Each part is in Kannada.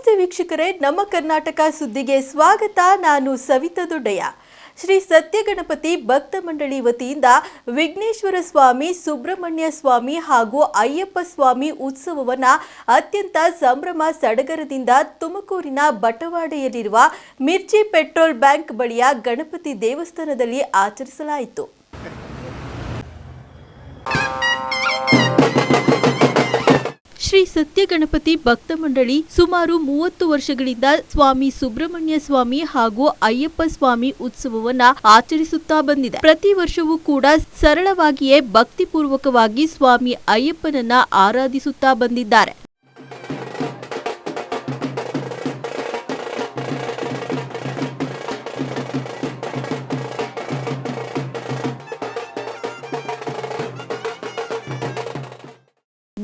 ನಮಸ್ತೆ ವೀಕ್ಷಕರೇ, ನಮ್ಮ ಕರ್ನಾಟಕ ಸುದ್ದಿಗೆ ಸ್ವಾಗತ. ನಾನು ಸವಿತಾ ದೊಡ್ಡಯ್ಯ. ಶ್ರೀ ಸತ್ಯಗಣಪತಿ ಭಕ್ತ ಮಂಡಳಿ ವತಿಯಿಂದ ವಿಘ್ನೇಶ್ವರ ಸ್ವಾಮಿ, ಸುಬ್ರಹ್ಮಣ್ಯ ಸ್ವಾಮಿ ಹಾಗೂ ಅಯ್ಯಪ್ಪ ಸ್ವಾಮಿ ಉತ್ಸವವನ್ನು ಅತ್ಯಂತ ಸಂಭ್ರಮ ಸಡಗರದಿಂದ ತುಮಕೂರಿನ ಬಟವಾಡೆಯಲ್ಲಿರುವ ಮಿರ್ಚಿ ಪೆಟ್ರೋಲ್ ಬ್ಯಾಂಕ್ ಬಳಿಯ ಗಣಪತಿ ದೇವಸ್ಥಾನದಲ್ಲಿ ಆಚರಿಸಲಾಯಿತು. ಶ್ರೀ ಸತ್ಯ ಗಣಪತಿ ಭಕ್ತ ಮಂಡಳಿ ಸುಮಾರು ಮೂವತ್ತು ವರ್ಷಗಳಿಂದ ಸ್ವಾಮಿ ಸುಬ್ರಹ್ಮಣ್ಯ ಸ್ವಾಮಿ ಹಾಗೂ ಅಯ್ಯಪ್ಪ ಸ್ವಾಮಿ ಉತ್ಸವವನ್ನ ಆಚರಿಸುತ್ತಾ ಬಂದಿದೆ. ಪ್ರತಿ ವರ್ಷವೂ ಕೂಡ ಸರಳವಾಗಿಯೇ ಭಕ್ತಿಪೂರ್ವಕವಾಗಿ ಸ್ವಾಮಿ ಅಯ್ಯಪ್ಪನನ್ನ ಆರಾಧಿಸುತ್ತಾ ಬಂದಿದ್ದಾರೆ.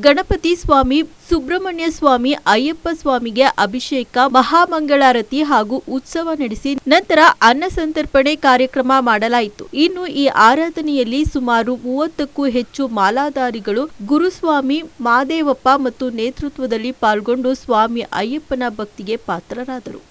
ಗಣಪತಿ ಸ್ವಾಮಿ, ಸುಬ್ರಹ್ಮಣ್ಯ ಸ್ವಾಮಿ, ಅಯ್ಯಪ್ಪ ಸ್ವಾಮಿಗೆ ಅಭಿಷೇಕ, ಮಹಾಮಂಗಳಾರತಿ ಹಾಗೂ ಉತ್ಸವ ನಡೆಸಿ ನಂತರ ಅನ್ನ ಸಂತರ್ಪಣೆ ಕಾರ್ಯಕ್ರಮ ಮಾಡಲಾಯಿತು. ಇನ್ನು ಈ ಆರಾಧನೆಯಲ್ಲಿ ಸುಮಾರು ಮೂವತ್ತಕ್ಕೂ ಹೆಚ್ಚು ಮಾಲಾಧಾರಿಗಳು, ಗುರುಸ್ವಾಮಿ, ಮಾದೇವಪ್ಪ ಮತ್ತು ನೇತೃತ್ವದಲ್ಲಿ ಪಾಲ್ಗೊಂಡು ಸ್ವಾಮಿ ಅಯ್ಯಪ್ಪನ ಭಕ್ತಿಗೆ ಪಾತ್ರರಾದರು.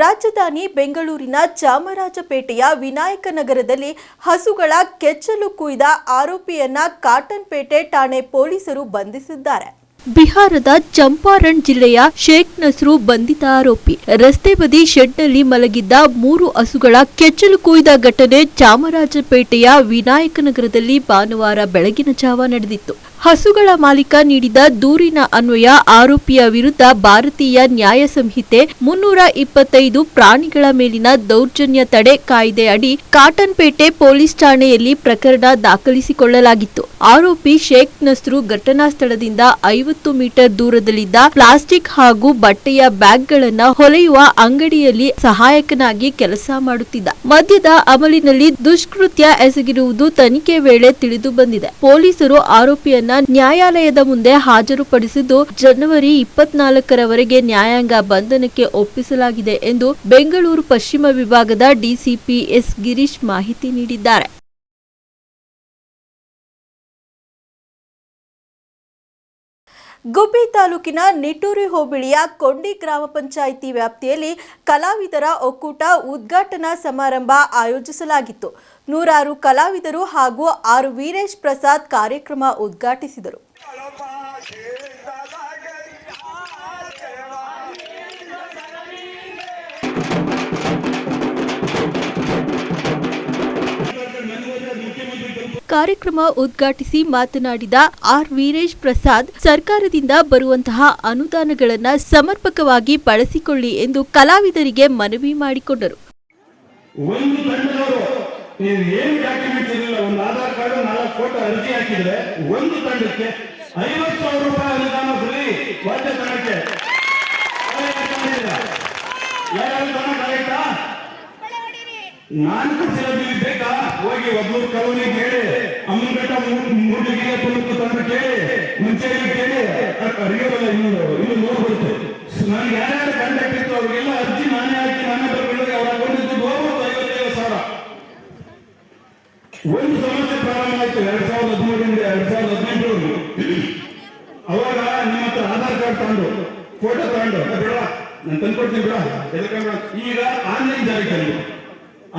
ರಾಜಧಾನಿ ಬೆಂಗಳೂರಿನ ಚಾಮರಾಜಪೇಟೆಯ ವಿನಾಯಕ ನಗರದಲ್ಲಿ ಹಸುಗಳ ಕೆಚ್ಚಲು ಕುಯ್ದ ಆರೋಪಿಯನ್ನ ಕಾಟನ್ಪೇಟೆ ಠಾಣೆ ಪೊಲೀಸರು ಬಂಧಿಸಿದ್ದಾರೆ. ಬಿಹಾರದ ಚಂಪಾರಣ್ ಜಿಲ್ಲೆಯ ಶೇಖ್ ನಸ್ರು ಬಂಧಿತ ಆರೋಪಿ. ರಸ್ತೆ ಬದಿ ಶೆಡ್ನಲ್ಲಿ ಮಲಗಿದ್ದ ಮೂರು ಹಸುಗಳ ಕೆಚ್ಚಲು ಕುಯ್ದ ಘಟನೆ ಚಾಮರಾಜಪೇಟೆಯ ವಿನಾಯಕನಗರದಲ್ಲಿ ಭಾನುವಾರ ಬೆಳಗಿನ ಜಾವ ನಡೆದಿತ್ತು. ಹಸುಗಳ ಮಾಲೀಕ ನೀಡಿದ ದೂರಿನ ಅನ್ವಯ ಆರೋಪಿಯ ವಿರುದ್ಧ ಭಾರತೀಯ ನ್ಯಾಯ ಸಂಹಿತೆ ಮುನ್ನೂರ ಇಪ್ಪತ್ತೈದು ಪ್ರಾಣಿಗಳ ಮೇಲಿನ ದೌರ್ಜನ್ಯ ತಡೆ ಕಾಯ್ದೆ ಅಡಿ ಕಾಟನ್ಪೇಟೆ ಪೊಲೀಸ್ ಠಾಣೆಯಲ್ಲಿ ಪ್ರಕರಣ ದಾಖಲಿಸಿಕೊಳ್ಳಲಾಗಿತ್ತು. ಆರೋಪಿ ಶೇಖ್ ನಸ್ರು ಘಟನಾ ಸ್ಥಳದಿಂದ ಐವತ್ತು ಮೀಟರ್ ದೂರದಲ್ಲಿದ್ದ ಪ್ಲಾಸ್ಟಿಕ್ ಹಾಗೂ ಬಟ್ಟೆಯ ಬ್ಯಾಗ್ಗಳನ್ನು ಹೊಲೆಯುವ ಅಂಗಡಿಯಲ್ಲಿ ಸಹಾಯಕನಾಗಿ ಕೆಲಸ ಮಾಡುತ್ತಿದ್ದ. ಮದ್ಯದ ಅಮಲಿನಲ್ಲಿ ದುಷ್ಕೃತ್ಯ ಎಸಗಿರುವುದು ತನಿಖೆ ವೇಳೆ ತಿಳಿದು ಬಂದಿದೆ. ಪೊಲೀಸರು ಆರೋಪಿಯನ್ನ ನ್ಯಾಯಾಲಯದ ಮುಂದೆ ಹಾಜರುಪಡಿಸಿದ್ದು ಜನವರಿ ಇಪ್ಪತ್ನಾಲ್ಕರವರೆಗೆ ನ್ಯಾಯಾಂಗ ಬಂಧನಕ್ಕೆ ಒಪ್ಪಿಸಲಾಗಿದೆ ಎಂದು ಬೆಂಗಳೂರು ಪಶ್ಚಿಮ ವಿಭಾಗದ ಡಿಸಿಪಿ ಎಸ್ ಗಿರೀಶ್ ಮಾಹಿತಿ ನೀಡಿದ್ದಾರೆ. ಗುಬ್ಬಿ ತಾಲೂಕಿನ ನಿಟೂರಿ ಹೋಬಳಿಯ ಕೊಂಡಿ ಗ್ರಾಮ ಪಂಚಾಯಿತಿ ವ್ಯಾಪ್ತಿಯಲ್ಲಿ ಕಲಾವಿದರ ಒಕ್ಕೂಟ ಉದ್ಘಾಟನಾ ಸಮಾರಂಭ ಆಯೋಜಿಸಲಾಗಿತ್ತು. ನೂರಾರು ಕಲಾವಿದರು ಹಾಗೂ ಆರ್ ವೀರೇಶ್ ಪ್ರಸಾದ್ ಕಾರ್ಯಕ್ರಮ ಉದ್ಘಾಟಿಸಿದರು. ಕಾರ್ಯಕ್ರಮ ಉದ್ಘಾಟಿಸಿ ಮಾತನಾಡಿದ ಆರ್ ವೀರೇಶ್ ಪ್ರಸಾದ್, ಸರ್ಕಾರದಿಂದ ಬರುವಂತಹ ಅನುದಾನಗಳನ್ನು ಸಮರ್ಪಕವಾಗಿ ಬಳಸಿಕೊಳ್ಳಿ ಎಂದು ಕಲಾವಿದರಿಗೆ ಮನವಿ ಮಾಡಿಕೊಂಡರು. ನೀವು ಏನು ಡಾಕ್ಯುಮೆಂಟ್ಸ್ ಇರಲಿಲ್ಲ? ಒಂದು ಆಧಾರ್ ಕಾರ್ಡ್, ನಾಲ್ಕು ಫೋಟೋ ಅರ್ಜಿ ಹಾಕಿದ್ರೆ ಒಂದು ತಂಡಕ್ಕೆ ಐವತ್ತು ಸಾವಿರ ರೂಪಾಯಿ ಅನುದಾನ ಫ್ರೀ ವಾದ್ಯ ತಂಡಕ್ಕೆ. ಯಾರು ತಗೊಳಕ್ಕಾಗತ್ತಾ ನಾಲ್ಕು ಸಿಲಬಿ ಬೇಕಾ? ಹೋಗಿ ಒಬ್ಬರು ಕಲೋನಿ ಕೇಳಿ ಅಮ್ಮನಘಟ್ಟ ಮೂಡಿಗೆ ತುಮಕು ತಂದು ಕೇಳಿ. ಮುಂಚೆ ಕೇಳಿ. ಅರಿಯೋಲ್ಲ ಇನ್ನೊಂದು ಇನ್ನು ನೋಡ್ಬಿಡ್ತು ನನಗೆ ಯಾರ್ಯಾರು ಕಂಡಕ್ಟ್ ಇತ್ತು, ಅವ್ರಿಗೆಲ್ಲ ಅರ್ಜಿ ನಾನೇ ಬರ್ಬಿಡೋದು ಅವ್ರ ಅಕೌಂಟಿದ್ದು ಹೋಗ್ಬೋದು ಐವತ್ತೈದು ಸಾವಿರ ಒಂದು ಸಮಸ್ಯೆ ಆಯ್ತು, ಎರಡ್ ಸಾವಿರದ ಹದಿಮೂರರಿಂದ ಎರಡ್ ಸಾವಿರದ ಹದಿನೆಂಟರವರೆಗೂ ಅವಾಗ ನಿಮ್ಮ ಹತ್ರ ಆಧಾರ್ ಕಾರ್ಡ್ ತಗೊಂಡು ಫೋಟೋ ತಗೊಂಡು ಬೇಡ ನಾನು ತಂದ್ಕೊಡ್ತೀನಿ ಬಿಡ ಎದಕ್ಕೆ ಈಗ ಆನ್ಲೈನ್ ಜಾರಿ ತಂದು.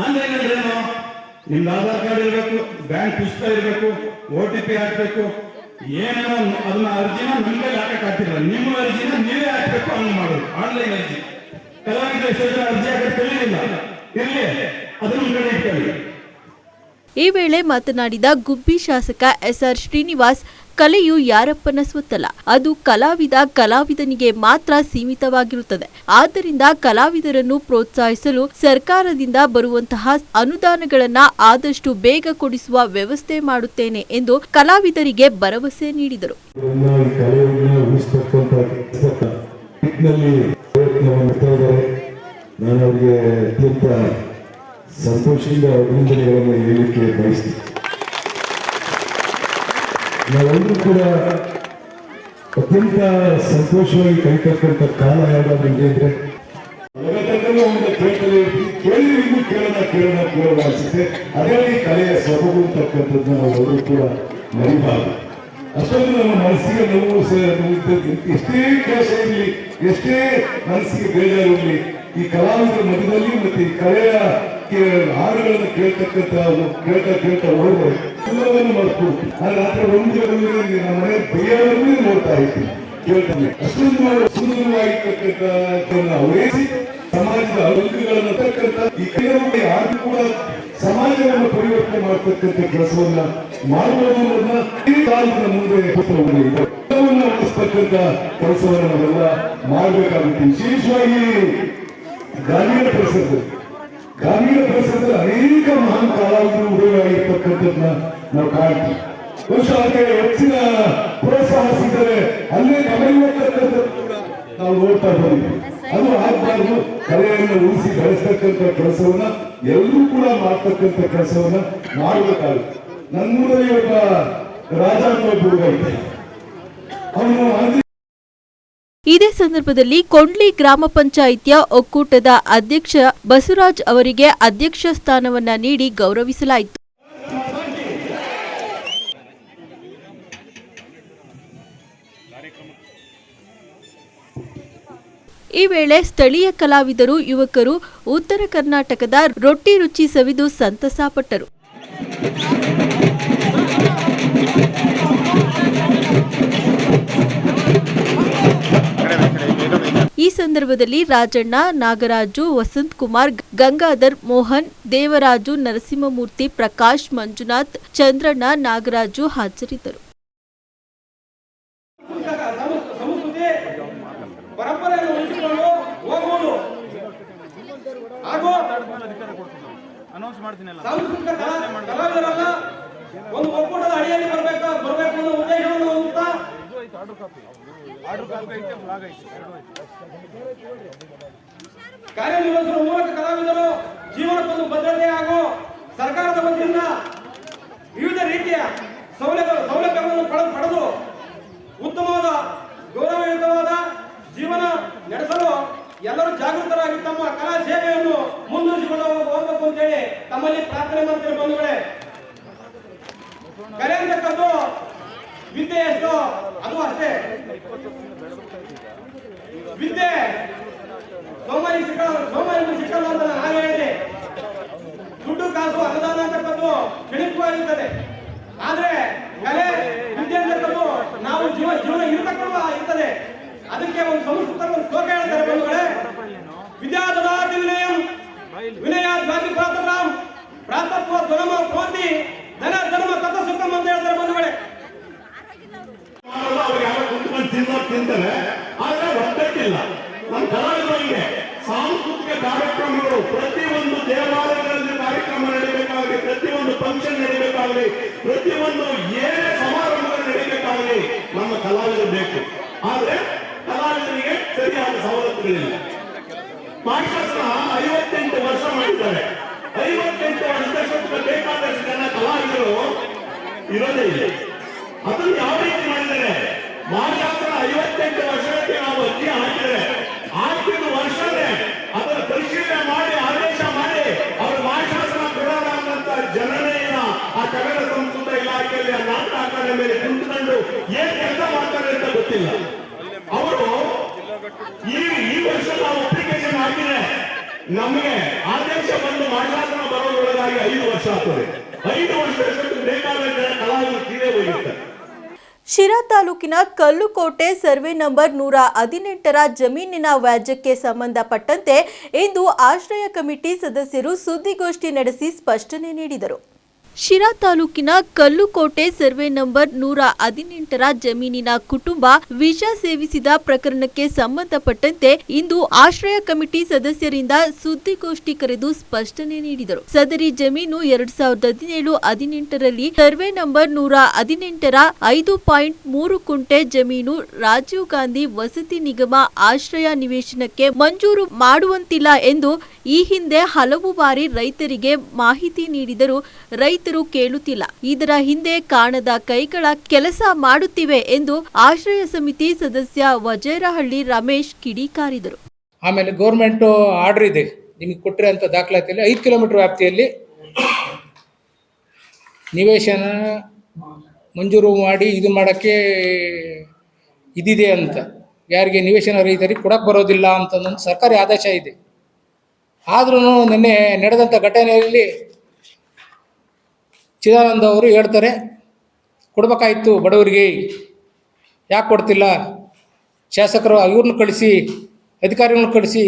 ಆನ್ಲೈನ್ ಅಂದ್ರೆ ಏನು? ನಿಮ್ದು ಆಧಾರ್ ಕಾರ್ಡ್ ಇರಬೇಕು, ಬ್ಯಾಂಕ್ ಪುಸ್ತಕ ಇರಬೇಕು ಓ ಟಿ ಪಿ ಹಾಕ್ಬೇಕು. ಏನೇನೋ ಅದನ್ನ ಅರ್ಜಿನ ನಿಮ್ಗೆ ಹಾಕಕ್ ಆಗ್ತಿಲ್ಲ. ನಿಮ್ಮ ಅರ್ಜಿನ ನೀವೇ ಹಾಕ್ಬೇಕು, ಹಂಗ್ ಮಾಡೋದು. ಆನ್ಲೈನ್ ಅರ್ಜಿ. ಕಲಾವಿದ ಎಷ್ಟೋ ಅರ್ಜಿ ಹಾಕಕ್ಕೆ ತಿಳಿಲಿಲ್ಲ ಇರಲಿ, ಅದನ್ನ ಕಡೆ ಇಟ್ಕೊಳ್ಳಿ. ಈ ವೇಳೆ ಮಾತನಾಡಿದ ಗುಬ್ಬಿ ಶಾಸಕ ಎಸ್ಆರ್ ಶ್ರೀನಿವಾಸ್, ಕಲೆಯು ಯಾರಪ್ಪನ ಸ್ವತ್ತಲ್ಲ, ಅದು ಕಲಾವಿದ ಕಲಾವಿದನಿಗೆ ಮಾತ್ರ ಸೀಮಿತವಾಗಿರುತ್ತದೆ. ಆದ್ದರಿಂದ ಕಲಾವಿದರನ್ನು ಪ್ರೋತ್ಸಾಹಿಸಲು ಸರ್ಕಾರದಿಂದ ಬರುವಂತಹ ಅನುದಾನಗಳನ್ನು ಆದಷ್ಟು ಬೇಗ ಕೊಡಿಸುವ ವ್ಯವಸ್ಥೆ ಮಾಡುತ್ತೇನೆ ಎಂದು ಕಲಾವಿದರಿಗೆ ಭರವಸೆ ನೀಡಿದರು. ಸಂತೋಷದಿಂದ ಅಭಿನಂದನೆಗಳನ್ನು ಹೇಳಲಿಕ್ಕೆ ಬಯಸ್ತೀನಿ ನಾವೆಲ್ಲರೂ ಕೂಡ ಅತ್ಯಂತ ಸಂತೋಷವಾಗಿ ಕೈತಕ್ಕಂಥ ಕಾಲ ಯಾವುದಾದ್ರೂ ಇದೆ ಅಂದ್ರೆ ಒಂದು ಕೇಳ್ತಲೇ ಇರ್ತೀವಿ ಕೇಳಿ ಕೇಳೋಣ ಕೇಳೋಣ ಕೇಳೋಣ ಅನಿಸುತ್ತೆ ಅದೇ ಕಲೆಯ ಸೊಬಗು ಅಂತಕ್ಕಂಥದ್ದು ನಾವು ಎಲ್ಲರೂ ಕೂಡ ಮರಿಬಾರ್ದು ಅಷ್ಟೊಂದು ನಮ್ಮ ಮನಸ್ಸಿಗೆ ನೋವು. ಎಷ್ಟೇ ಕೆಲಸ ಇರಲಿ, ಎಷ್ಟೇ ಮನಸ್ಸಿಗೆ ಬೇಜಾರಿರಲಿ ಈ ಕಲಾವಿದರ ಮಧ್ಯದಲ್ಲಿ ಮತ್ತೆ ಈ ಕಲೆಯ ಹಾಡುಗಳನ್ನು ಕೇಳ್ತಕ್ಕಂತ ಕೇಳ್ತಾ ಕೇಳ್ತಾ ಹೋದ್ರೆ ಎಲ್ಲವನ್ನು ಮಾಡ್ಕೊಡ್ತೀವಿ ಆ ರಾತ್ರಿ ಒಂದು ಜಾಗದಲ್ಲಿ ನಮ್ಮ ಮನೆ ಬೇರೆಯವರನ್ನೇ ನೋಡ್ತಾ ಇರ್ತೀವಿ ಕೇಳ್ತಾನೆ ಅಷ್ಟೊಂದು ಸುಂದರವಾಗಿರ್ತಕ್ಕಂಥ ಅವರೇಸಿ ಸಮಾಜದ ಅಭಿವೃದ್ಧಿಗಳನ್ನು ತಕ್ಕಂತ ಈ ಕೆಲವೊಮ್ಮೆ ಯಾರು ಕೂಡ ಸಮಾಜವನ್ನು ಪರಿವರ್ತನೆ ಮಾಡತಕ್ಕಂಥ ಕೆಲಸವನ್ನ ಮಾಡುವುದನ್ನ ಈ ಕಾಲದ ಮುಂದೆ ಉಳಿಸ್ತಕ್ಕಂಥ ಕೆಲಸವನ್ನು ನಾವೆಲ್ಲ ಮಾಡಬೇಕಾಗುತ್ತೆ. ವಿಶೇಷವಾಗಿ ಗ್ರಾಮೀಣ ಪರಿಸರದಲ್ಲಿ ಗ್ರಾಮೀಣ ಪರಿಸರದಲ್ಲಿ ಅನೇಕ ಮಹಾನ್ ಕಲಾವಿದರು ಉದಯವಾಗಿರ್ತಕ್ಕಂಥದ್ದನ್ನ ನಾವು ಕಾಣ್ತೀವಿ. ಬಹುಶಃ ಅದಕ್ಕೆ ಹೆಚ್ಚಿನ ಪ್ರೋತ್ಸಾಹ ಸಿಗ್ತದೆ ಅಲ್ಲೇ ಗಮನಿರ್ತಕ್ಕಂಥದ್ದು ನಾವು ನೋಡ್ತಾ ಬಂದಿದ್ದೀವಿ ಅದು ಆಗಬಾರ್ದು. ಕಲೆಯನ್ನು ಉಳಿಸಿ ಬೆಳೆಸ್ತಕ್ಕಂಥ ಕೆಲಸವನ್ನ ಎಲ್ಲರೂ ಕೂಡ ಮಾಡ್ತಕ್ಕಂಥ ಕೆಲಸವನ್ನ ಮಾಡಬೇಕಾಗುತ್ತೆ. ನನ್ನೂರಲ್ಲಿ ಒಬ್ಬ ರಾಜ ಅನ್ನೋ ಹುಡುಗ ಅವನು ಸಂದರ್ಭದಲ್ಲಿ ಕೊಂಡ್ಲಿ ಗ್ರಾಮ ಪಂಚಾಯಿತಿಯ ಒಕ್ಕೂಟದ ಅಧ್ಯಕ್ಷ ಬಸವರಾಜ್ ಅವರಿಗೆ ಅಧ್ಯಕ್ಷ ಸ್ಥಾನವನ್ನ ನೀಡಿ ಗೌರವಿಸಲಾಯಿತು. ಈ ವೇಳೆ ಸ್ಥಳೀಯ ಕಲಾವಿದರು, ಯುವಕರು, ಉತ್ತರ ಕರ್ನಾಟಕದ ರೊಟ್ಟಿ ರುಚಿ ಸವಿದು ಸಂತಸ ಪಟ್ಟರು. ಸಂದರ್ಭದಲ್ಲಿ ರಾಜಣ್ಣ, ನಾಗರಾಜು, ವಸಂತ್ ಕುಮಾರ್, ಗಂಗಾಧರ್ ಮೋಹನ್, ದೇವರಾಜು, ನರಸಿಂಹಮೂರ್ತಿ, ಪ್ರಕಾಶ್, ಮಂಜುನಾಥ್, ಚಂದ್ರಣ್ಣ, ನಾಗರಾಜು ಹಾಜರಿದ್ದರು. ಒಂದು ಒಕ್ಕೂಟದ ಅಡಿಯಲ್ಲಿ ಬರಬೇಕು ಬರಬೇಕು ಅನ್ನೋ ಉದ್ದೇಶವನ್ನು ಹೊಂದುತ್ತಾ ಕಾರ್ಯನಿರ್ವಹಿಸುವ ಮೂಲಕ ಕಲಾವಿದರು ಜೀವನಕ್ಕೊಂದು ಭದ್ರತೆ ಹಾಗೂ ಸರ್ಕಾರದ ವತಿಯಿಂದ ವಿವಿಧ ರೀತಿಯ ಸೌಲಭ್ಯ ಸೌಲಭ್ಯಗಳನ್ನು ಪಡೆದು ಉತ್ತಮವಾದ ಗೌರವಯುತವಾದ ಜೀವನ ನಡೆಸಲು ಎಲ್ಲರೂ ಜಾಗೃತರಾಗಿ ತಮ್ಮ ಕಲಾ ಸೇವೆಯನ್ನು ಮುಂದುವರಿಸಿಕೊಂಡು ಹೋಗ- ಹೋಗಬೇಕು ಅಂತೇಳಿ ತಮ್ಮಲ್ಲಿ ಪ್ರಾರ್ಥನೆ ಮಾಡ್ತೀರಿ ಬಂಧುಗಳೇ. ಅಂತಕ್ಕದ್ದು ವಿದ್ಯೆ ಎಷ್ಟು ಅದು ಅಷ್ಟೇ. ವಿದ್ಯೆ ಸೋಮಾರಿ ಸಿಕ್ಕಲ್ಲ ಸೋಮಾರಿ ಸಿಕ್ಕಲ್ಲ ಅಂತ ನಾನು ಹೇಳಿದೆ. ದುಡ್ಡು ಕಾಸು ಅನುದಾನ ಅಂತಕ್ಕದ್ದು ಕ್ಷಣಿಕವಾಗಿರ್ತದೆ ಆದ್ರೆ ಕಲೆ, ವಿದ್ಯೆ ಅಂತಕ್ಕದ್ದು ನಾವು ಜೀವ, ಜೀವನ ಇರತಕ್ಕದ್ದು ಇರ್ತದೆ. ಅದಕ್ಕೆ ಒಂದು ಸಂಸ್ಕೃತ ಒಂದು ಶ್ಲೋಕ ಹೇಳ್ತಾರೆ ಬಂಧುಗಳೇ. ವಿನಯಂ ವಿನಯ ಜಾತಿ ಪ್ರಾತರಾಮ್ ಪ್ರಾತತ್ವ ಧರ್ಮ ಭವಂತಿ, ಧನ ಧರ್ಮ ತತ ಸುಖಂ ಅಂತ ಹೇಳ್ತಾರೆ ಬಂಧುಗಳೇ ಮಾಡಲ್ಲ ಅವ್ರು ಯಾರೋ ತಿಂತಾರೆ ಆದ್ರೆ ಒಗ್ಗಟ್ಟಿಲ್ಲ ನಮ್ಮ ಕಲಾವಿದರಿಗೆ ಸಾಂಸ್ಕೃತಿಕ ಕಾರ್ಯಕ್ರಮಗಳು ಪ್ರತಿಯೊಂದು ದೇವಾಲಯಗಳಲ್ಲಿ ಕಾರ್ಯಕ್ರಮ ನಡೀಬೇಕಾಗಲಿ ಪ್ರತಿಯೊಂದು ಫಂಕ್ಷನ್ ನಡೀಬೇಕಾಗಲಿ ಪ್ರತಿಯೊಂದು ಏನೇ ಸಮಾರಂಭಗಳು ನಡೀಬೇಕಾಗಲಿ, ನಮ್ಮ ಕಲಾವಿದರು ಬೇಕು. ಆದ್ರೆ ಕಲಾವಿದರಿಗೆ ಸರಿಯಾದ ಸವಲತ್ತುಗಳಿಲ್ಲ. ಮಾಸ್ಟರ್ಸ್ನ ಐವತ್ತೆಂಟು ವರ್ಷ ಮಾಡಿದ್ದಾರೆ. ಐವತ್ತೆಂಟು ವರ್ಷ ಬೇಕಾದಷ್ಟು ಜನ ಕಲಾವಿದರು ಇರೋದೇ ಇಲ್ಲ ಅದನ್ನು ಯಾವ ರೀತಿ ಮಾಡಿದ್ದಾರೆ ಮಾನಶಾಸ್ತ್ರ ಐವತ್ತೆಂಟು ವರ್ಷಕ್ಕೆ ನಾವು ಅರ್ಜಿ ಹಾಕಿದರೆ ಹಾಕಿದ ವರ್ಷನೇ ಅದರ ಪರಿಶೀಲನೆ ಮಾಡಿ ಆದೇಶ ಮಾಡಿ ಅವರು ಮಾನಶಾಸ್ತ್ರ ಕೊಡೋಣ ಅನ್ನಂತ ಜನನೆಯನ್ನ ಆ ಕನ್ನಡ ಸಂಸ್ಕೃತ ಇಲಾಖೆಯಲ್ಲಿ ಆ ನಾಟಕ ಅಕಾಡೆಮಿಯಲ್ಲಿ ಕುಂತ್ಕೊಂಡು ಏನ್ ಕೆಲಸ ಮಾಡ್ತಾರೆ ಅಂತ ಗೊತ್ತಿಲ್ಲ ಅವರು ಈ ಈ ವರ್ಷ ನಾವು ಅಪ್ಲಿಕೇಶನ್ ಹಾಕಿದ್ರೆ ನಮಗೆ ಆದೇಶ ಬಂದು ಮಾನಶಾಸ್ತ್ರ ಬರೋದೊಳಗಾಗಿ ಐದು ವರ್ಷ ಆಗ್ತದೆ. ಐದು ವರ್ಷಕ್ಕೆ ಬೇಕಾದ ಕಲಾವಿದರು ತೀರೇ ಹೋಗಿರ್ತಾರೆ. ಶಿರಾ ತಾಲೂಕಿನ ಕಲ್ಲುಕೋಟೆ ಸರ್ವೆ ನಂಬರ್ ನೂರ ಹದಿನೆಂಟರ ಜಮೀನಿನ ವ್ಯಾಜ್ಯಕ್ಕೆ ಸಂಬಂಧಪಟ್ಟಂತೆ ಇಂದು ಆಶ್ರಯ ಕಮಿಟಿ ಸದಸ್ಯರು ಸುದ್ದಿಗೋಷ್ಠಿ ನಡೆಸಿ ಸ್ಪಷ್ಟನೆ ನೀಡಿದರು. ಶಿರಾ ತಾಲೂಕಿನ ಕಲ್ಲುಕೋಟೆ ಸರ್ವೆ ನಂಬರ್ ನೂರ ಹದಿನೆಂಟರ ಜಮೀನಿನ ಕುಟುಂಬ ವಿಷ ಸೇವಿಸಿದ ಪ್ರಕರಣಕ್ಕೆ ಸಂಬಂಧಪಟ್ಟಂತೆ ಇಂದು ಆಶ್ರಯ ಕಮಿಟಿ ಸದಸ್ಯರಿಂದ ಸುದ್ದಿಗೋಷ್ಠಿ ಕರೆದು ಸ್ಪಷ್ಟನೆ ನೀಡಿದರು. ಸದರಿ ಜಮೀನು ಎರಡ್ ಸಾವಿರದ ಹದಿನೇಳು ಹದಿನೆಂಟರಲ್ಲಿ ಸರ್ವೆ ನಂಬರ್ ನೂರ ಹದಿನೆಂಟರ ಐದು ಪಾಯಿಂಟ್ ಮೂರು ಕುಂಟೆ ಜಮೀನು ರಾಜೀವ್ ಗಾಂಧಿ ವಸತಿ ನಿಗಮ ಆಶ್ರಯ ನಿವೇಶನಕ್ಕೆ ಮಂಜೂರು ಮಾಡುವಂತಿಲ್ಲ ಎಂದು ಈ ಹಿಂದೆ ಹಲವು ಬಾರಿ ರೈತರಿಗೆ ಮಾಹಿತಿ ನೀಡಿದರೂ ರೈತರು ಕೇಳುತ್ತಿಲ್ಲ. ಇದರ ಹಿಂದೆ ಕಾಣದ ಕೈಗಳ ಕೆಲಸ ಮಾಡುತ್ತಿವೆ ಎಂದು ಆಶ್ರಯ ಸಮಿತಿ ಸದಸ್ಯ ವಜೇರಹಳ್ಳಿ ರಮೇಶ್ ಕಿಡಿಕಾರಿದರು ಆಮೇಲೆ ಗೌರ್ಮೆಂಟ್ ಆರ್ಡರ್ ಇದೆ. ನಿಮಗೆ ಕೊಟ್ಟರೆ ಅಂತ ದಾಖಲಾತಿಯಲ್ಲಿ ಐದು ಕಿಲೋಮೀಟರ್ ವ್ಯಾಪ್ತಿಯಲ್ಲಿ ನಿವೇಶನ ಮಂಜೂರು ಮಾಡಿ ಇದು ಮಾಡೋಕ್ಕೆ ಇದಿದೆ ಅಂತ. ಯಾರಿಗೆ ನಿವೇಶನ ರೈತರಿಗೆ ಕೊಡಕ್ಕೆ ಬರೋದಿಲ್ಲ ಅಂತ ಸರ್ಕಾರಿ ಆದೇಶ ಇದೆ. ಆದ್ರೂ ನಿನ್ನೆ ನಡೆದಂಥ ಘಟನೆಯಲ್ಲಿ ಚಿದಾನಂದ ಅವರು ಹೇಳ್ತಾರೆ, ಕೊಡ್ಬೇಕಾಯ್ತು ಬಡವರಿಗೆ, ಯಾಕೆ ಕೊಡ್ತಿಲ್ಲ? ಶಾಸಕರು ಇವ್ರನ್ನ ಕಳಿಸಿ, ಅಧಿಕಾರಿಗಳನ್ನ ಕಳಿಸಿ,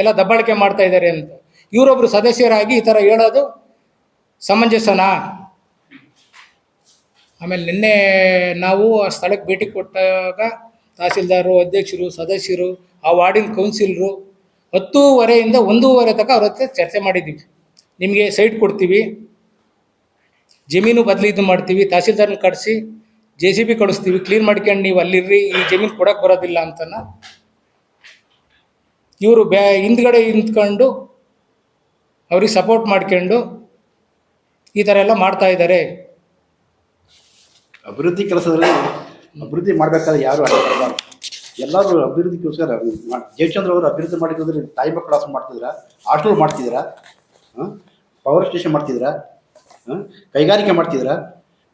ಎಲ್ಲ ದಬ್ಬಾಳಿಕೆ ಮಾಡ್ತಾ ಇದ್ದಾರೆ ಅಂತ. ಇವರೊಬ್ಬರು ಸದಸ್ಯರಾಗಿ ಈ ಥರ ಹೇಳೋದು ಸಮಂಜಸನಾ? ಆಮೇಲೆ ನಿನ್ನೆ ನಾವು ಆ ಸ್ಥಳಕ್ಕೆ ಭೇಟಿ ಕೊಟ್ಟಾಗ ತಹಸೀಲ್ದಾರು, ಅಧ್ಯಕ್ಷರು, ಸದಸ್ಯರು, ಆ ವಾರ್ಡಿನ ಕೌನ್ಸಿಲರು ಹತ್ತೂವರೆಯಿಂದ ಒಂದೂವರೆ ತನಕ ಅವ್ರ ಹತ್ರ ಚರ್ಚೆ ಮಾಡಿದ್ದೀವಿ ನಿಮಗೆ ಸೈಟ್ ಕೊಡ್ತೀವಿ. ಜಮೀನು ಬದಲಿ ಇದು ಮಾಡ್ತೀವಿ. ತಹಸೀಲ್ದಾರ್ನ ಕಳಿಸಿ ಜೆ ಸಿ ಬಿ ಕಳಿಸ್ತೀವಿ. ಕ್ಲೀನ್ ಮಾಡ್ಕೊಂಡು ನೀವು ಅಲ್ಲಿರ್ರಿ. ಈ ಜಮೀನು ಕೊಡಕ್ಕೆ ಬರೋದಿಲ್ಲ ಅಂತನ. ಇವರು ಬ್ಯಾ, ಹಿಂದ್ಗಡೆ ನಿಂತ್ಕೊಂಡು ಅವ್ರಿಗೆ ಸಪೋರ್ಟ್ ಮಾಡ್ಕೊಂಡು ಈ ಥರ ಎಲ್ಲ ಮಾಡ್ತಾ ಇದ್ದಾರೆ ಅಭಿವೃದ್ಧಿ ಕೆಲಸದಲ್ಲಿ ಅಭಿವೃದ್ಧಿ ಮಾಡಬೇಕಾದ್ರೆ ಯಾರು ಎಲ್ಲರೂ ಅಭಿವೃದ್ಧಿಗೋಸ್ಕರ ಜಯಚಂದ್ರ ಅವರು ಅಭಿವೃದ್ಧಿ ಮಾಡಿದ್ರೆ ಟೈಮ್ ಕ್ಲಾಸ್ ಮಾಡ್ತಿದ್ರ? ಹಾಸ್ಟೆಲ್ ಮಾಡ್ತಿದ್ದೀರಾ ಪವರ್ ಸ್ಟೇಷನ್ ಮಾಡ್ತಿದ್ದೀರಾ ಆ? ಕೈಗಾರಿಕೆ ಮಾಡ್ತಿದ್ದೀರಾ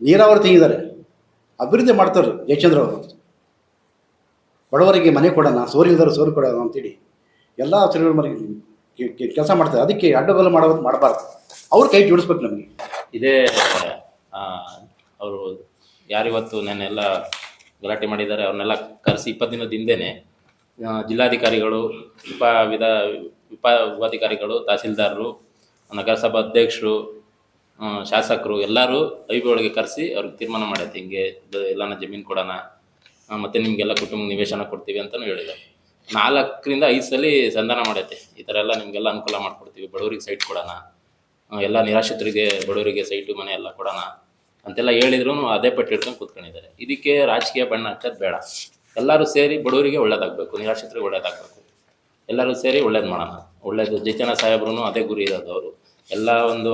ನೀರಾವರಿ ತೆಗಿದ್ದಾರೆ ಅಭಿವೃದ್ಧಿ ಮಾಡ್ತಾರೆ ಜಯಚಂದ್ರ ಅವರು. ಬಡವರಿಗೆ ಮನೆ ಕೊಡೋಣ ಸೋರಿಲ್ದರು ಸೋರಿ ಕೊಡೋಣ ಅಂತೇಳಿ ಎಲ್ಲ ಶ್ರೀಗಳ ಮನೆಗೆ ಕೆಲಸ ಮಾಡ್ತಾರೆ. ಅದಕ್ಕೆ ಅಡ್ಡಗೋಲು ಮಾಡೋದು ಮಾಡಬಾರ್ದು. ಅವ್ರು ಕೈ ಜೋಡಿಸ್ಬೇಕು ನಮಗೆ. ಇದೇ ಅವರು ಯಾರಿವತ್ತು ನೆನ್ನೆಲ್ಲ ಗಲಾಟೆ ಮಾಡಿದ್ದಾರೆ, ಅವ್ರನ್ನೆಲ್ಲ ಕರೆಸಿ ಇಪ್ಪತ್ತು ದಿನದ ಜಿಲ್ಲಾಧಿಕಾರಿಗಳು ಉಪ ವಿಧ ಉಪ ಉಪಾಧಿಕಾರಿಗಳು, ತಹಸೀಲ್ದಾರರು, ನಗರಸಭಾ ಅಧ್ಯಕ್ಷರು ಶಾಸಕರು ಎಲ್ಲರೂ ಐ ಬಿ ಒಳಗೆ ಕರೆಸಿ ಅವ್ರಿಗೆ ತೀರ್ಮಾನ ಮಾಡೈತೆ ಹಿಂಗೆ ಎಲ್ಲನ ಜಮೀನು ಕೊಡೋಣ ಮತ್ತು ನಿಮಗೆಲ್ಲ ಕುಟುಂಬ ನಿವೇಶನ ಕೊಡ್ತೀವಿ ಅಂತಲೂ ಹೇಳಿದ್ದಾರೆ. ನಾಲ್ಕರಿಂದ ಐದು ಸಲ ಸಂಧಾನ ಮಾಡೈತೆ ಈ ಥರ ಎಲ್ಲ ನಿಮಗೆಲ್ಲ ಅನುಕೂಲ ಮಾಡಿಕೊಡ್ತೀವಿ. ಬಡವರಿಗೆ ಸೈಟ್ ಕೊಡೋಣ ಎಲ್ಲ ನಿರಾಶ್ರಿತರಿಗೆ, ಬಡವರಿಗೆ ಸೈಟು, ಮನೆ ಎಲ್ಲ ಕೊಡೋಣ ಅಂತೆಲ್ಲ ಹೇಳಿದ್ರು ಅದೇ ಪಟ್ಟಿ ಹಿಡ್ಕೊಂಡು ಕೂತ್ಕೊಂಡಿದ್ದಾರೆ. ಇದಕ್ಕೆ ರಾಜಕೀಯ ಬಣ್ಣ ಹಚ್ಚೋದು ಬೇಡ. ಎಲ್ಲರೂ ಸೇರಿ ಬಡವರಿಗೆ ಒಳ್ಳೇದಾಗಬೇಕು, ನಿರಾಶ್ರಿತರಿಗೆ ಒಳ್ಳೇದಾಗಬೇಕು. ಎಲ್ಲರೂ ಸೇರಿ ಒಳ್ಳೇದು ಮಾಡೋಣ. ಒಳ್ಳೇದು ಜೈಚನ ಸಾಹೇಬ್ರು ಅದೇ ಗುರಿ ಇರೋದು ಅವರು. ಎಲ್ಲ ಒಂದು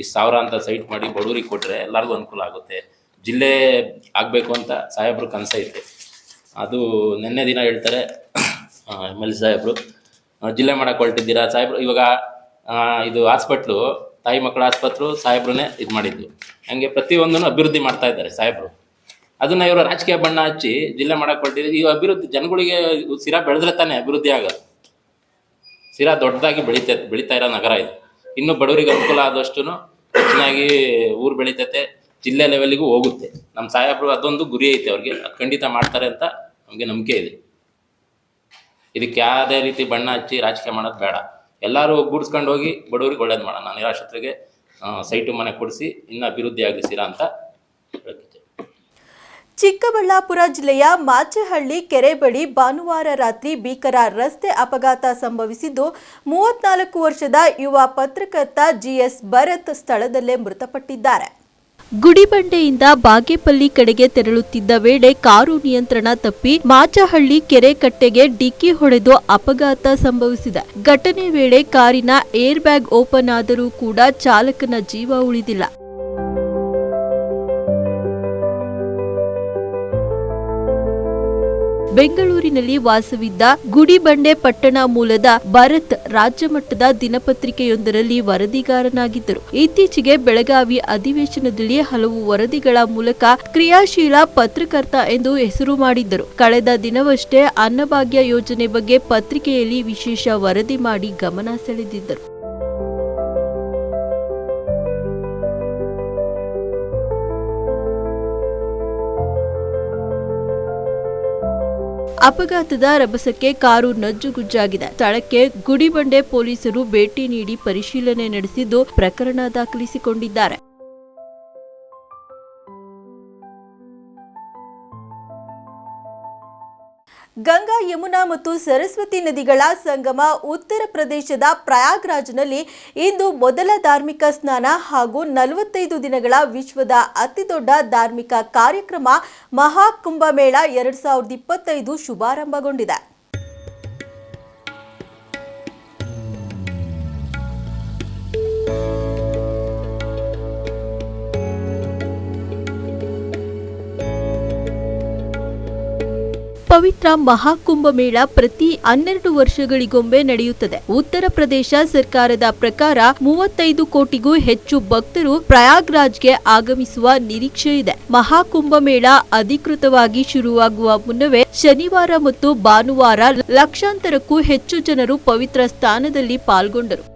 ಈ ಸಾವಿರ ಅಂತ ಸೈಟ್ ಮಾಡಿ ಬಡವರಿಗೆ ಕೊಟ್ಟರೆ ಎಲ್ಲರಿಗೂ ಅನುಕೂಲ ಆಗುತ್ತೆ. ಜಿಲ್ಲೆ ಆಗಬೇಕು ಅಂತ ಸಾಹೇಬ್ರು ಕನಸೈತೆ. ಅದು ನಿನ್ನೆ ದಿನ ಹೇಳ್ತಾರೆ ಎಂ ಎಲ್ ಸಾಹೇಬರು. ಜಿಲ್ಲೆ ಮಾಡೋಕ್ಕೆ ಹೊರಟಿದ್ದೀರಾ ಸಾಹೇಬ್ರು? ಇವಾಗ ಇದು ಹಾಸ್ಪಿಟ್ಲು ತಾಯಿ ಮಕ್ಕಳ ಆಸ್ಪತ್ರೆ ಸಾಹೇಬ್ರನ್ನೇ ಇದು ಮಾಡಿದ್ದು ಹಂಗೆ ಪ್ರತಿಯೊಂದನ್ನು ಅಭಿವೃದ್ಧಿ ಮಾಡ್ತಾ ಇದ್ದಾರೆ ಸಾಹೇಬ್ರು. ಅದನ್ನ ಇವರು ರಾಜಕೀಯ ಬಣ್ಣ ಹಚ್ಚಿ ಜಿಲ್ಲೆ ಮಾಡಕ್ಕೆ ಈ ಅಭಿವೃದ್ಧಿ ಜನಗಳಿಗೆ ಸಿರಾ ಬೆಳೆದ್ರೆ ತಾನೇ ಅಭಿವೃದ್ಧಿ ಆಗೋದು. ಸಿರಾ ದೊಡ್ಡದಾಗಿ ಬೆಳೀತೈ, ಬೆಳೀತಾ ಇರೋ ನಗರ ಇದು. ಇನ್ನು ಬಡವರಿಗೆ ಅನುಕೂಲ ಆದಷ್ಟು ಹೆಚ್ಚಿನಾಗಿ ಊರು ಬೆಳೀತೈತೆ, ಜಿಲ್ಲೆ ಲೆವೆಲ್ಗೂ ಹೋಗುತ್ತೆ. ನಮ್ಮ ಸಾಹೇಬ್ರು ಅದೊಂದು ಗುರಿ ಐತೆ ಅವ್ರಿಗೆ. ಖಂಡಿತ ಮಾಡ್ತಾರೆ ಅಂತ ನಮಗೆ ನಂಬಿಕೆ ಇದೆ. ಇದಕ್ಕೆ ಯಾವುದೇ ರೀತಿ ಬಣ್ಣ ಹಚ್ಚಿ ರಾಜಕೀಯ ಮಾಡೋದು ಬೇಡ. ಎಲ್ಲರೂ ಒಗ್ಗೂಡಿಸ್ಕೊಂಡು ಹೋಗಿ ಬಡವರಿಗೆ ಒಳ್ಳೇದು ಮಾಡೋಣ. ನಿರಾಶ್ರಿತರಿಗೆ ಸೈಟು ಮನೆ ಕೊಡಿಸಿ, ಇನ್ನು ಅಭಿವೃದ್ಧಿ ಅಂತ ಹೇಳ್ತಿದ್ದೆ ಚಿಕ್ಕಬಳ್ಳಾಪುರ ಜಿಲ್ಲೆಯ ಮಾಚೇಹಳ್ಳಿ ಕೆರೆ ಬಳಿ ಭಾನುವಾರ ರಾತ್ರಿ ಭೀಕರ ರಸ್ತೆ ಅಪಘಾತ ಸಂಭವಿಸಿದ್ದು, ಮೂವತ್ನಾಲ್ಕು ವರ್ಷದ ಯುವ ಪತ್ರಕರ್ತ ಜಿಎಸ್ ಭರತ್ ಸ್ಥಳದಲ್ಲೇ ಮೃತಪಟ್ಟಿದ್ದಾರೆ. ಗುಡಿಬಂಡೆಯಿಂದ ಬಾಗೇಪಲ್ಲಿ ಕಡೆಗೆ ತೆರಳುತ್ತಿದ್ದ ವೇಳೆ ಕಾರು ನಿಯಂತ್ರಣ ತಪ್ಪಿ ಮಾಚಹಳ್ಳಿ ಕೆರೆ ಕಟ್ಟೆಗೆ ಡಿಕ್ಕಿ ಹೊಡೆದು ಅಪಘಾತ ಸಂಭವಿಸಿದೆ. ಘಟನೆ ವೇಳೆ ಕಾರಿನ ಏರ್ ಬ್ಯಾಗ್ ಓಪನ್ ಆದರೂ ಕೂಡ ಚಾಲಕನ ಜೀವ ಉಳಿದಿಲ್ಲ. ಬೆಂಗಳೂರಿನಲ್ಲಿ ವಾಸವಿದ್ದ ಗುಡಿಬಂಡೆ ಪಟ್ಟಣ ಮೂಲದ ಭರತ್ ರಾಜ್ಯ ಮಟ್ಟದ ದಿನಪತ್ರಿಕೆಯೊಂದರಲ್ಲಿ ವರದಿಗಾರನಾಗಿದ್ದರು. ಇತ್ತೀಚೆಗೆ ಬೆಳಗಾವಿ ಅಧಿವೇಶನದಲ್ಲಿ ಹಲವು ವರದಿಗಳ ಮೂಲಕ ಕ್ರಿಯಾಶೀಲ ಪತ್ರಕರ್ತ ಎಂದು ಹೆಸರು ಮಾಡಿದ್ದರು. ಕಳೆದ ದಿನವಷ್ಟೇ ಅನ್ನಭಾಗ್ಯ ಯೋಜನೆ ಬಗ್ಗೆ ಪತ್ರಿಕೆಯಲ್ಲಿ ವಿಶೇಷ ವರದಿ ಮಾಡಿ ಗಮನ ಸೆಳೆದಿದ್ದರು. ಅಪಘಾತದ ರಭಸಕ್ಕೆ ಕಾರು ನಜ್ಜುಗುಜ್ಜಾಗಿದೆ. ಸ್ಥಳಕ್ಕೆ ಗುಡಿಬಂಡೆ ಪೊಲೀಸರು ಭೇಟಿ ನೀಡಿ ಪರಿಶೀಲನೆ ನಡೆಸಿದ್ದು ಪ್ರಕರಣ ದಾಖಲಿಸಿಕೊಂಡಿದ್ದಾರೆ. ಗಂಗಾ, ಯಮುನಾ ಮತ್ತು ಸರಸ್ವತಿ ನದಿಗಳ ಸಂಗಮ ಉತ್ತರ ಪ್ರದೇಶದ ಪ್ರಯಾಗ್ರಾಜ್ನಲ್ಲಿ ಇಂದು ಮೊದಲ ಧಾರ್ಮಿಕ ಸ್ನಾನ ಹಾಗೂ ನಲವತ್ತೈದು ದಿನಗಳ ವಿಶ್ವದ ಅತಿದೊಡ್ಡ ಧಾರ್ಮಿಕ ಕಾರ್ಯಕ್ರಮ ಮಹಾಕುಂಭಮೇಳ ಎರಡ್ ಸಾವಿರದ ಇಪ್ಪತ್ತೈದು ಶುಭಾರಂಭಗೊಂಡಿದೆ. ಪವಿತ್ರ ಮಹಾಕುಂಭ ಮೇಳ ಪ್ರತಿ ಹನ್ನೆರಡು ವರ್ಷಗಳಿಗೊಮ್ಮೆ ನಡೆಯುತ್ತದೆ. ಉತ್ತರ ಪ್ರದೇಶ ಸರ್ಕಾರದ ಪ್ರಕಾರ ಮೂವತ್ತೈದು ಕೋಟಿಗೂ ಹೆಚ್ಚು ಭಕ್ತರು ಪ್ರಯಾಗ್ರಾಜ್ಗೆ ಆಗಮಿಸುವ ನಿರೀಕ್ಷೆ ಇದೆ. ಮಹಾಕುಂಭ ಮೇಳ ಅಧಿಕೃತವಾಗಿ ಶುರುವಾಗುವ ಮುನ್ನವೇ ಶನಿವಾರ ಮತ್ತು ಭಾನುವಾರ ಲಕ್ಷಾಂತರಕ್ಕೂ ಹೆಚ್ಚು ಜನರು ಪವಿತ್ರ ಸ್ಥಾನದಲ್ಲಿ ಪಾಲ್ಗೊಂಡರು.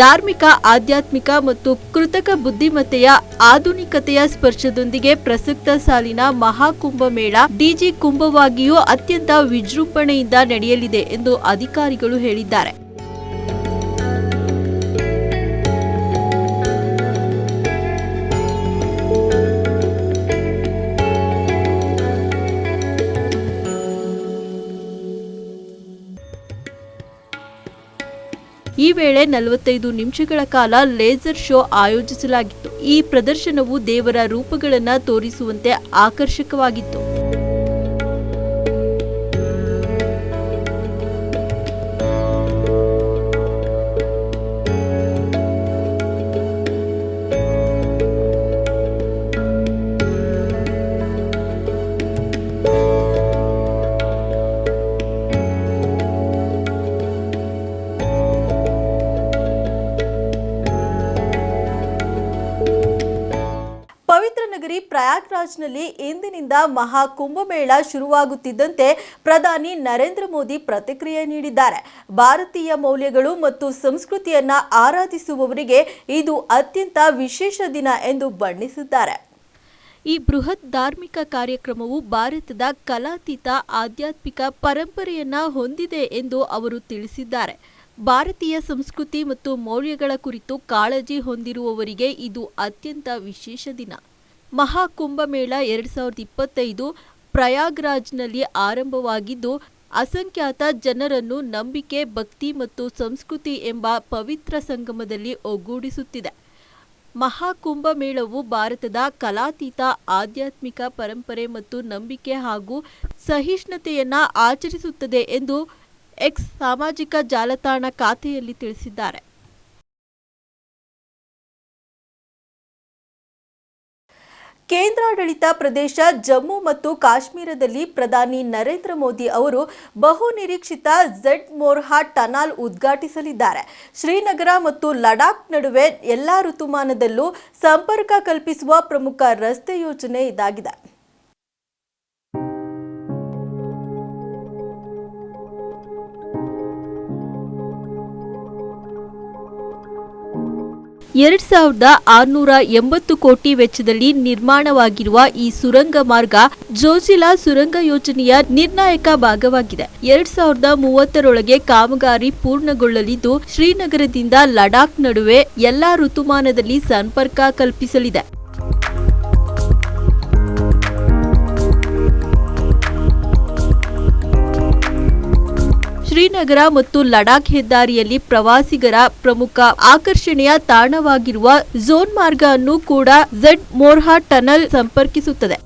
ಧಾರ್ಮಿಕ, ಆಧ್ಯಾತ್ಮಿಕ ಮತ್ತು ಕೃತಕ ಬುದ್ಧಿಮತ್ತೆಯ ಆಧುನಿಕತೆಯ ಸ್ಪರ್ಶದೊಂದಿಗೆ ಪ್ರಸಕ್ತ ಸಾಲಿನ ಮಹಾಕುಂಭ ಮೇಳ ಡಿಜಿ ಕುಂಭವಾಗಿಯೂ ಅತ್ಯಂತ ವಿಜೃಂಭಣೆಯಿಂದ ನಡೆಯಲಿದೆ ಎಂದು ಅಧಿಕಾರಿಗಳು ಹೇಳಿದ್ದಾರೆ. ಈ ವೇಳೆ ನಲವತ್ತೈದು ನಿಮಿಷಗಳ ಕಾಲ ಲೇಸರ್ ಶೋ ಆಯೋಜಿಸಲಾಗಿತ್ತು. ಈ ಪ್ರದರ್ಶನವು ದೇವರ ರೂಪಗಳನ್ನು ತೋರಿಸುವಂತೆ ಆಕರ್ಷಕವಾಗಿತ್ತು. ಪ್ರಯಾಗ್ರಾಜ್ನಲ್ಲಿ ಇಂದಿನಿಂದ ಮಹಾ ಕುಂಭಮೇಳ ಶುರುವಾಗುತ್ತಿದ್ದಂತೆ ಪ್ರಧಾನಿ ನರೇಂದ್ರ ಮೋದಿ ಪ್ರತಿಕ್ರಿಯೆ ನೀಡಿದ್ದಾರೆ. ಭಾರತೀಯ ಮೌಲ್ಯಗಳು ಮತ್ತು ಸಂಸ್ಕೃತಿಯನ್ನ ಆರಾಧಿಸುವವರಿಗೆ ಇದು ಅತ್ಯಂತ ವಿಶೇಷ ದಿನ ಎಂದು ಬಣ್ಣಿಸಿದ್ದಾರೆ. ಈ ಬೃಹತ್ ಧಾರ್ಮಿಕ ಕಾರ್ಯಕ್ರಮವು ಭಾರತದ ಕಲಾತೀತ, ಆಧ್ಯಾತ್ಮಿಕ ಪರಂಪರೆಯನ್ನ ಹೊಂದಿದೆ ಎಂದು ಅವರು ತಿಳಿಸಿದ್ದಾರೆ. ಭಾರತೀಯ ಸಂಸ್ಕೃತಿ ಮತ್ತು ಮೌಲ್ಯಗಳ ಕುರಿತು ಕಾಳಜಿ ಹೊಂದಿರುವವರಿಗೆ ಇದು ಅತ್ಯಂತ ವಿಶೇಷ ದಿನ. ಮಹಾಕುಂಭಮೇಳ ಎರಡ್ ಸಾವಿರದ ಇಪ್ಪತ್ತೈದು ಪ್ರಯಾಗ್ರಾಜ್ನಲ್ಲಿ ಆರಂಭವಾಗಿದ್ದು, ಅಸಂಖ್ಯಾತ ಜನರನ್ನು ನಂಬಿಕೆ, ಭಕ್ತಿ ಮತ್ತು ಸಂಸ್ಕೃತಿ ಎಂಬ ಪವಿತ್ರ ಸಂಗಮದಲ್ಲಿ ಒಗ್ಗೂಡಿಸುತ್ತಿದೆ. ಮಹಾಕುಂಭ ಮೇಳವು ಭಾರತದ ಕಲಾತೀತ, ಆಧ್ಯಾತ್ಮಿಕ ಪರಂಪರೆ ಮತ್ತು ನಂಬಿಕೆ ಹಾಗೂ ಸಹಿಷ್ಣುತೆಯನ್ನು ಆಚರಿಸುತ್ತದೆ ಎಂದು ಎಕ್ಸ್ ಸಾಮಾಜಿಕ ಜಾಲತಾಣ ಖಾತೆಯಲ್ಲಿ ತಿಳಿಸಿದ್ದಾರೆ. ಕೇಂದ್ರಾಡಳಿತ ಪ್ರದೇಶ ಜಮ್ಮು ಮತ್ತು ಕಾಶ್ಮೀರದಲ್ಲಿ ಪ್ರಧಾನಿ ನರೇಂದ್ರ ಮೋದಿ ಅವರು ಬಹು ನಿರೀಕ್ಷಿತ ಝೆಡ್ ಮೋರ್ಹಾ ಟನಾಲ್ ಉದ್ಘಾಟಿಸಲಿದ್ದಾರೆ. ಶ್ರೀನಗರ ಮತ್ತು ಲಡಾಖ್ ನಡುವೆ ಎಲ್ಲ ಋತುಮಾನದಲ್ಲೂ ಸಂಪರ್ಕ ಕಲ್ಪಿಸುವ ಪ್ರಮುಖ ರಸ್ತೆ ಯೋಜನೆ ಇದಾಗಿದೆ. ಎರಡ್ ಸಾವಿರದ ಆರುನೂರ ಎಂಬತ್ತು ಕೋಟಿ ವೆಚ್ಚದಲ್ಲಿ ನಿರ್ಮಾಣವಾಗಿರುವ ಈ ಸುರಂಗ ಮಾರ್ಗ ಜೋಜಿಲಾ ಸುರಂಗ ಯೋಜನೆಯ ನಿರ್ಣಾಯಕ ಭಾಗವಾಗಿದೆ. ಎರಡ್ ಸಾವಿರದ ಮೂವತ್ತರೊಳಗೆ ಕಾಮಗಾರಿ ಪೂರ್ಣಗೊಳ್ಳಲಿದ್ದು ಶ್ರೀನಗರದಿಂದ ಲಡಾಖ್ ನಡುವೆ ಎಲ್ಲಾ ಋತುಮಾನದಲ್ಲಿ ಸಂಪರ್ಕ ಕಲ್ಪಿಸಲಿದೆ. ಶ್ರೀನಗರ ಮತ್ತು ಲಡಾಖ್ ಹೆದ್ದಾರಿಯಲ್ಲಿ ಪ್ರವಾಸಿಗರ ಪ್ರಮುಖ ಆಕರ್ಷಣೆಯ ತಾಣವಾಗಿರುವ ಝೋನ್ ಮಾರ್ಗ ಅನ್ನು ಕೂಡ ಝೆಡ್ ಮೋರ್ಹಾ ಟನಲ್ ಸಂಪರ್ಕಿಸುತ್ತದೆ.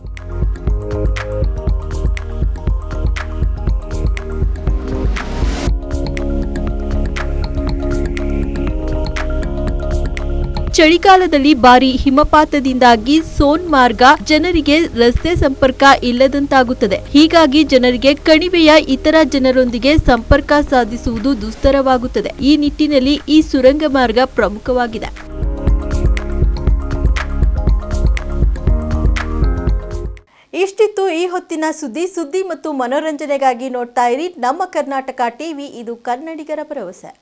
ಚಳಿಗಾಲದಲ್ಲಿ ಭಾರಿ ಹಿಮಪಾತದಿಂದಾಗಿ ಸೋನ್ ಮಾರ್ಗ ಜನರಿಗೆ ರಸ್ತೆ ಸಂಪರ್ಕ ಇಲ್ಲದಂತಾಗುತ್ತದೆ. ಹೀಗಾಗಿ ಜನರಿಗೆ ಕಣಿವೆಯ ಇತರ ಜನರೊಂದಿಗೆ ಸಂಪರ್ಕ ಸಾಧಿಸುವುದು ದುಸ್ತರವಾಗುತ್ತದೆ. ಈ ನಿಟ್ಟಿನಲ್ಲಿ ಈ ಸುರಂಗ ಮಾರ್ಗ ಪ್ರಮುಖವಾಗಿದೆ. ಇಷ್ಟಿತ್ತು ಈ ಹೊತ್ತಿನ ಸುದ್ದಿ. ಸುದ್ದಿ ಮತ್ತು ಮನೋರಂಜನೆಗಾಗಿ ನೋಡ್ತಾ ಇರಿ ನಮ್ಮ ಕರ್ನಾಟಕ ಟಿವಿ. ಇದು ಕನ್ನಡಿಗರ ಭರವಸೆ.